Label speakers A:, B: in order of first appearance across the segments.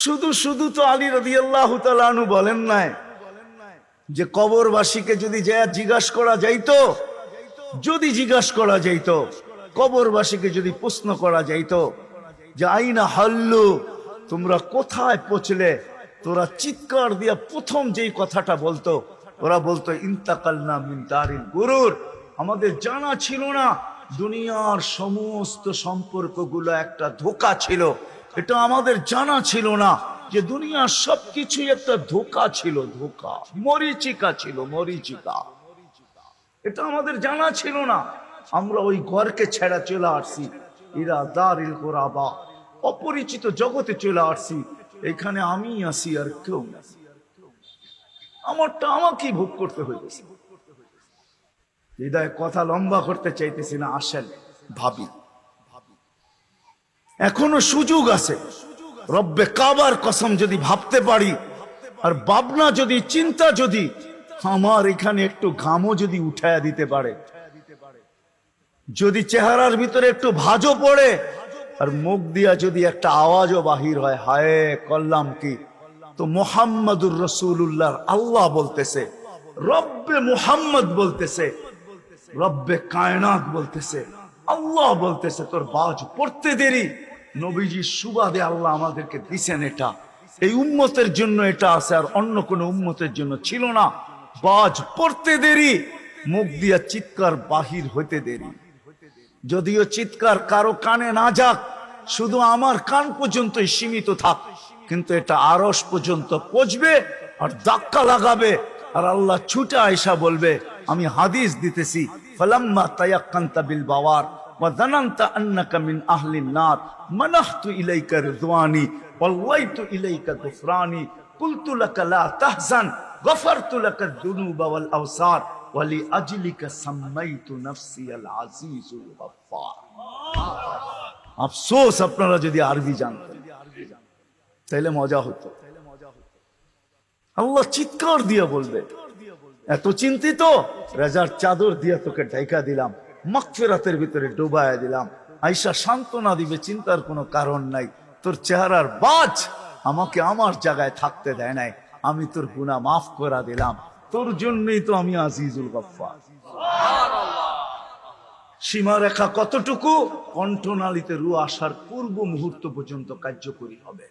A: শুধু শুধু তো আলী রবি আল্লাহ তালু বলেন নাই যে কবরবাসীকে যদি জিজ্ঞাসা করা যাইতো, যদি জিজ্ঞাসা করা যাইত, কবরবাসীকে যদি প্রশ্ন করা যাইত যে আইনা হাল্লু, তোমরা কোথায় পচলে তোরা চিৎকার দিয়া প্রথম যেই কথাটা বলতো, ওরা বলতো ইন্তাকাল না মিন্তারিল গুরুর। আমাদের জানা ছিল না, দুনিয়ার সমস্ত সম্পর্কগুলো একটা ধোকা ছিল। এটা আমাদের জানা ছিল না যে দুনিয়ার সবকিছুই একটা ধোকা ছিল, ধোকা। মরিচিকা ছিল, মরিচিকা। এটা আমাদের জানা ছিল না। আমরা ওই ঘরকে ছেড়া চলে আসছি ইরা দারিল গোরাবা অপরিচিত জগতে চলে আসছি, এখানে আমি আসি আর কেউ আমারটা আমাকেই ভোগ করতে হইতেছে। হৃদয় কথা লম্বা করতে চাইতেছি না, আসেন, ভাবি। এখনও সুযোগ আছে। রব্বে কাবার কসম যদি ভাবতে পারি, আর ভাবনা যদি, চিন্তা যদি, আমার এখানে একটু ঘামও যদি উঠায়া দিতে পারে। যদি চেহারার ভিতরে একটু ভাজও পড়ে, আর মুখ দিয়া যদি একটা আওয়াজও বাহির হয়, হায়, করলাম কি? তো মোহাম্মদুর রসুল্লাহ আল্লাহ বলতেছে, রব্বে মুহাম্মদ বলতেছে, রব্বে কায়নাত বলতেছে, আল্লাহ বলতেছে, তোর বাজ পড়তে দেরি। নবীজির সুবাদে আল্লাহ আমাদেরকে দিছেন এটা। এই উম্মতের জন্য এটা আছে আর অন্য কোনো উম্মতের জন্য ছিল না। বাজ পড়তে দেরি, মুখ দিয়া চিৎকার বাহির হইতে দেরি। যদিও চিৎকার কারও কানে না যাক, শুধু আমার কান পর্যন্তই সীমিত থাক, কিন্তু এটা আরস পর্যন্ত পচবে আর ধাক্কা লাগাবে আর আল্লাহ ছুটে আয়সা বলবে, আমি হাদিস দিতেছি, ফলাম্মা তায়াক্কান্তা বিল বাওয়ার। وظننت أنك من أهل النار منحت إليك رضواني والويت إليك غفراني قلت لك لا تحزن غفرت لك الذنوب والأوصار ولأجلك سميت نفسي العزيز الغفار আফসোস আপনারা যদি আরবি জানতেন তাইলে মজা হতো আল্লাহ চিৎকার দিয়ে বলবে এত চিন্তিত রেজার চাদর দিয়ে তোকে ঢাইকা দিলাম মকফেরাতের ভিতরে ডুবাইয়া দিলাম। আইসা সান্ত্বনা দিবে, চিন্তার কোনো কারণ নাই। তোর চেহারার বাজ আমাকে আমার জায়গায় থাকতে দেয় নাই। আমি তোর গুণা মাফ করা দিলাম। তোর জন্যই তো আমি আজিজুল গফফার। সীমারেখা কতটুকু? কণ্ঠনালীতে রু আসার পূর্ব মুহূর্ত পর্যন্ত কার্যকরী হবে।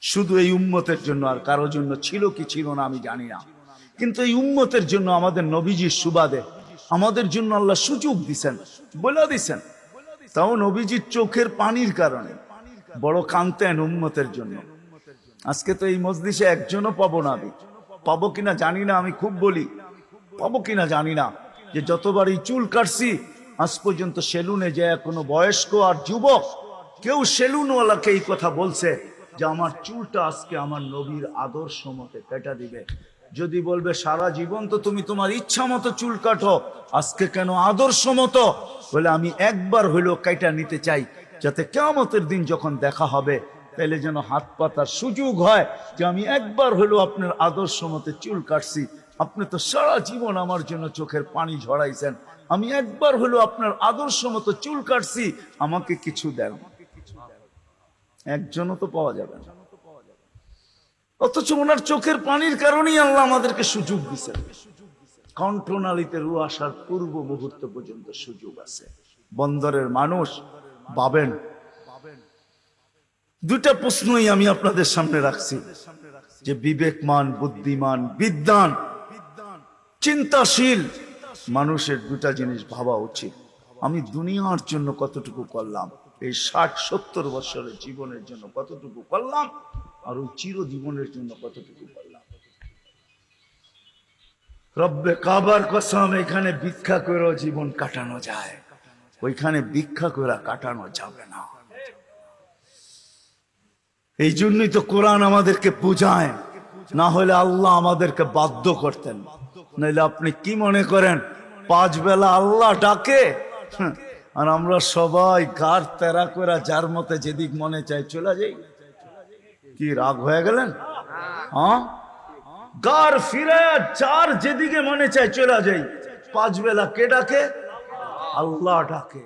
A: শুধু এই উম্মতের জন্য আর কারও জন্য ছিল কি ছিল না আমি জানি না। কিন্তু এই উম্মতের জন্য আমাদের নবীজির সুবাদে আমাদের জন্য আল্লাহ সুযোগ দিছেন বলে দিছেন। তাও নবীজির চোখের পানির কারণে, বড় কান্তেন উম্মতের জন্য। আজকে তো এই মসজিষে একজনও পাবো না আমি। পাবো কিনা জানি না, আমি খুব বলি। পাবো কিনা জানি না, যে যতবার এই চুল কাটছি, আজ পর্যন্ত সেলুনে যে কোনো বয়স্ক আর যুবক, কেউ সেলুনওয়ালাকে এই কথা বলছে যে, আমার চুলটা আজকে আমার নবীর আদর্শ মতে কেটে দিবে। যদি বলবে, সারা জীবন তো তুমি তোমার ইচ্ছা মতো চুল কাটো, আজকে কেন আদর্শ মতো? বলে, আমি একবার হইলেও কাইটা নিতে চাই, যাতে কেমতের দিন যখন দেখা হবে তাহলে যেন হাত পাতার সুযোগ হয় যে আমি একবার হলেও আপনার আদর্শ মতে চুল কাটছি। আপনি তো সারা জীবন আমার জন্য চোখের পানি ঝরাইছেন। আমি একবার হলেও আপনার আদর্শ মতো চুল কাটছি, আমাকে কিছু দেন। একজনও তো পাওয়া যাবে না। অথচ ওনার চোখের পানির কারণেই আল্লাহ আমাদেরকে সুযোগ দিচ্ছেন কণ্ঠনালীতে রু আসার পূর্ব মুহূর্ত পর্যন্ত সুযোগ আছে। বন্দরের মানুষ পাবেন দুটা প্রশ্নই আমি আপনাদের সামনে রাখছি। যে বিবেকমান, বুদ্ধিমান বিদ্যান চিন্তাশীল, মানুষের দুটা জিনিস ভাবা উচিত। আমি দুনিয়ার জন্য কতটুকু করলাম, এই ষাট সত্তর বছরের জীবনের জন্য কতটুকু করলাম আর ওই চিরজীবনের জন্য কতটুকু করলাম রব্বে কাবার কসম, এখানে ভিক্ষা করেও জীবন কাটানো যায়। ওইখানে ভিক্ষা করে কাটানো যাবে না। এই জন্যই তো কোরআন আমাদেরকে পূজায় না হলে আল্লাহ আমাদেরকে বাধ্য করতেন। নাহলে আপনি কি মনে করেন, পাঁচ বেলা আল্লাহ ডাকে আর আমরা সবাই গার তেরা করে যার মতে যেদিক মনে চাই চলে যাই। কি রাগ হয়ে গেলেন? হ্যাঁ? গার ফিরে চার যেদিকে মনে চায় চলে যাই পাঁচ বেলা কে ডাকে? আল্লাহ ডাকে।